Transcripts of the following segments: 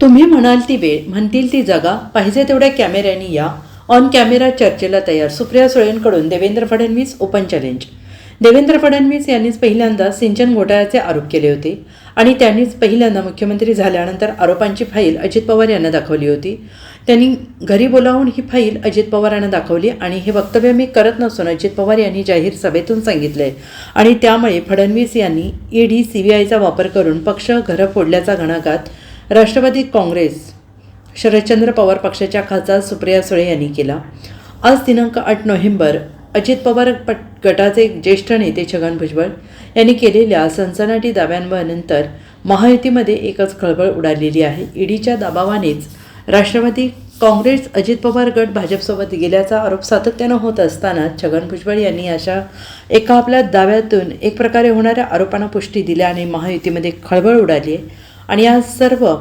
तुम्ही म्हणाल ती वेळ म्हणतील ती जागा पाहिजे तेवढ्या कॅमेऱ्यांनी या. ऑन कॅमेरा चर्चेला तयार. सुप्रिया सुळेंकडून देवेंद्र फडणवीस ओपन चॅलेंज. देवेंद्र फडणवीस यांनीच पहिल्यांदा सिंचन घोटाळ्याचे आरोप केले होते आणि त्यांनीच पहिल्यांदा मुख्यमंत्री झाल्यानंतर आरोपांची फाईल अजित पवार यांना दाखवली होती. त्यांनी घरी बोलावून ही फाईल अजित पवार यांना दाखवली आणि हे वक्तव्य मी करत नसून अजित पवार यांनी जाहीर सभेतून सांगितले. आणि त्यामुळे फडणवीस यांनी ईडी सीबीआयचा वापर करून पक्ष घरं फोडल्याचा घणाघात राष्ट्रवादी काँग्रेस शरदचंद्र पवार पक्षाच्या खासदार सुप्रिया सुळे यांनी केला. आज दिनांक आठ नोव्हेंबर अजित पवार पट गटाचे ज्येष्ठ नेते छगन भुजबळ यांनी केलेल्या सनसनाटी दाव्यांवर महायुतीमध्ये एकच खळबळ उडालेली आहे. ईडीच्या दबावानेच राष्ट्रवादी काँग्रेस अजित पवार गट भाजपसोबत गेल्याचा आरोप सातत्यानं होत असताना छगन भुजबळ यांनी अशा एका आपल्या दाव्यातून एक प्रकारे होणाऱ्या आरोपांना पुष्टी दिल्या आणि महायुतीमध्ये खळबळ उडाली आहे. आणि या सर्व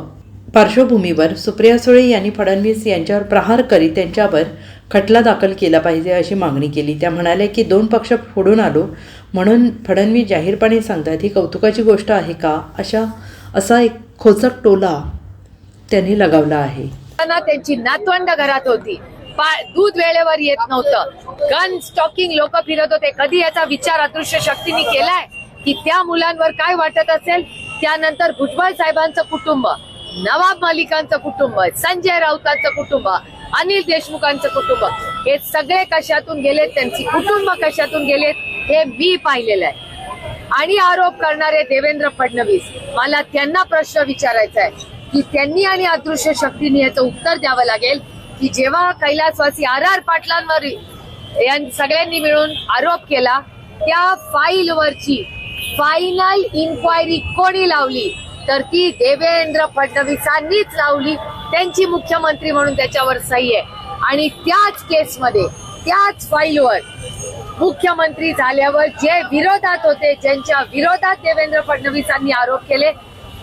पार्श्वभूमीवर सुप्रिया सुळे यांनी फडणवीस यांच्यावर प्रहार करीत त्यांच्यावर खटला दाखल केला पाहिजे अशी मागणी केली. त्या म्हणाल्या की दोन पक्ष फोडून आलो म्हणून फडणवीस जाहीरपणे सांगतात ही कौतुकाची गोष्ट आहे का? अशा असा एक खोचक टोला त्यांनी लगावला आहे. त्यांची नातवंड घरात होती. दूध वेळेवर येत नव्हतं. गन स्टॉकिंग लोक फिरत होते. कधी याचा विचार अदृश्य शक्तीने केलाय? की त्या मुलांवर काय वाटत असेल? त्यानंतर भुजबळ साहेबांचं कुटुंब नवाब मलिकांचं कुटुंब संजय राऊतांचं कुटुंब अनिल देशमुखांचं कुटुंब हे सगळे कशातून गेलेत? त्यांची कुटुंब कशातून गेलेत? हे मी पाहिलेलं आहे. आणि आरोप करणारे देवेंद्र फडणवीस मला त्यांना प्रश्न विचारायचा आहे की त्यांनी आणि अदृश्य शक्तीने याचं उत्तर द्यावं लागेल? की जेव्हा कैलासवासी आर आर पाटलांवर सगळ्यांनी मिळून आरोप केला त्या फाईलवरची फायनल इन्क्वायरी कोणी लावली? तर ती देवेंद्र फडणवीसांनीच लावली. त्यांची मुख्यमंत्री म्हणून त्याच्यावर सही आहे. आणि त्याच केसमध्ये त्याच फाईलवर मुख्यमंत्री झाल्यावर जे विरोधात होते ज्यांच्या विरोधात देवेंद्र फडणवीसांनी आरोप केले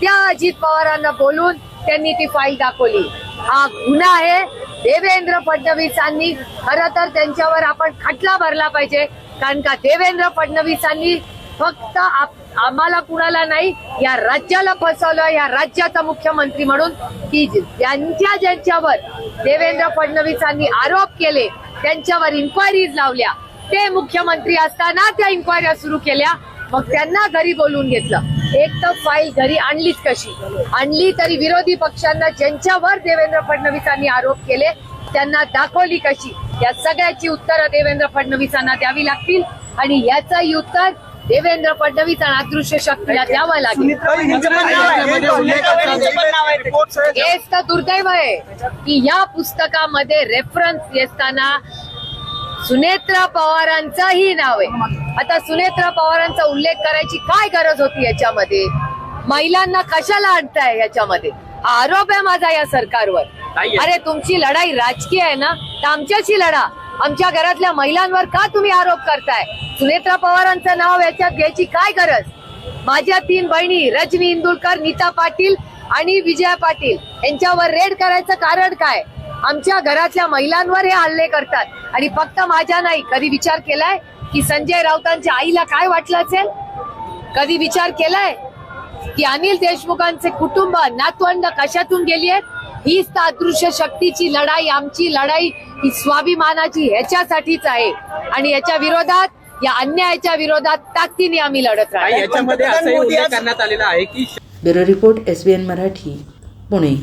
त्या अजित पवारांना बोलून त्यांनी ती फाईल दाखवली. हा गुन्हा आहे. देवेंद्र फडणवीसांनी खरं तर त्यांच्यावर आपण खटला भरला पाहिजे. कारण का देवेंद्र फडणवीसांनी फक्त आप- आम्हाला कुणाला नाही या राज्याला फसवलं या राज्याचा मुख्यमंत्री म्हणून की ज्यांच्या ज्यांच्यावर देवेंद्र फडणवीसांनी आरोप केले त्यांच्यावर इन्क्वायरीज लावल्या. ते मुख्यमंत्री असताना त्या इन्क्वायऱ्या सुरू केल्या मग त्यांना घरी बोलून घेतलं. एक तर फाईल घरी आणलीच कशी? आणली तरी विरोधी पक्षांना ज्यांच्यावर देवेंद्र फडणवीसांनी आरोप केले त्यांना दाखवली कशी? या सगळ्याची उत्तरं देवेंद्र फडणवीसांना द्यावी लागतील. आणि याचंही उत्तर देवेंद्र फडणवीस आणि अदृश्य शक्तीला द्यावं लागेल. हेच तर दुर्दैव आहे? की या पुस्तकामध्ये रेफरन्स असताना सुनेत्रा पवारांचंही नाव आहे. आता सुनेत्रा पवारांचा उल्लेख करायची काय गरज होती याच्यामध्ये? महिलांना कशाला आणताय याच्यामध्ये? हा आरोप आहे माझा या सरकारवर. अरे तुमची लढाई राजकीय आहे ना? तर आमच्याशी लढा. आमच्या घरातल्या महिलांवर का तुम्ही आरोप करताय? सुनेत्रा पवारांचं नाव याच्यात घ्यायची काय गरज? माझ्या तीन बहिणी रजनी इंदुलकर नीता पाटील आणि विजया पाटील यांच्यावर रेड करायचं कारण काय? आमच्या घरातल्या महिलांवर हे हल्ले करतात. आणि फक्त माझ्या नाही कधी विचार केलाय की संजय राऊतांच्या आईला काय वाटलं असेल? कधी विचार केलाय की अनिल देशमुखांचे कुटुंब नातवंड कशातून गेली आहेत? हीच तर अदृश्य शक्तीची लढाई आमची लढाई ही स्वाभिमानाची ह्याच्यासाठीच आहे. आणि याच्या विरोधात या अन्यायाच्या विरोधात ताकदीने आम्ही लढत याच्यामध्ये उल्लेख करण्यात आलेला आहे की bureau report S B N Marathi Pune.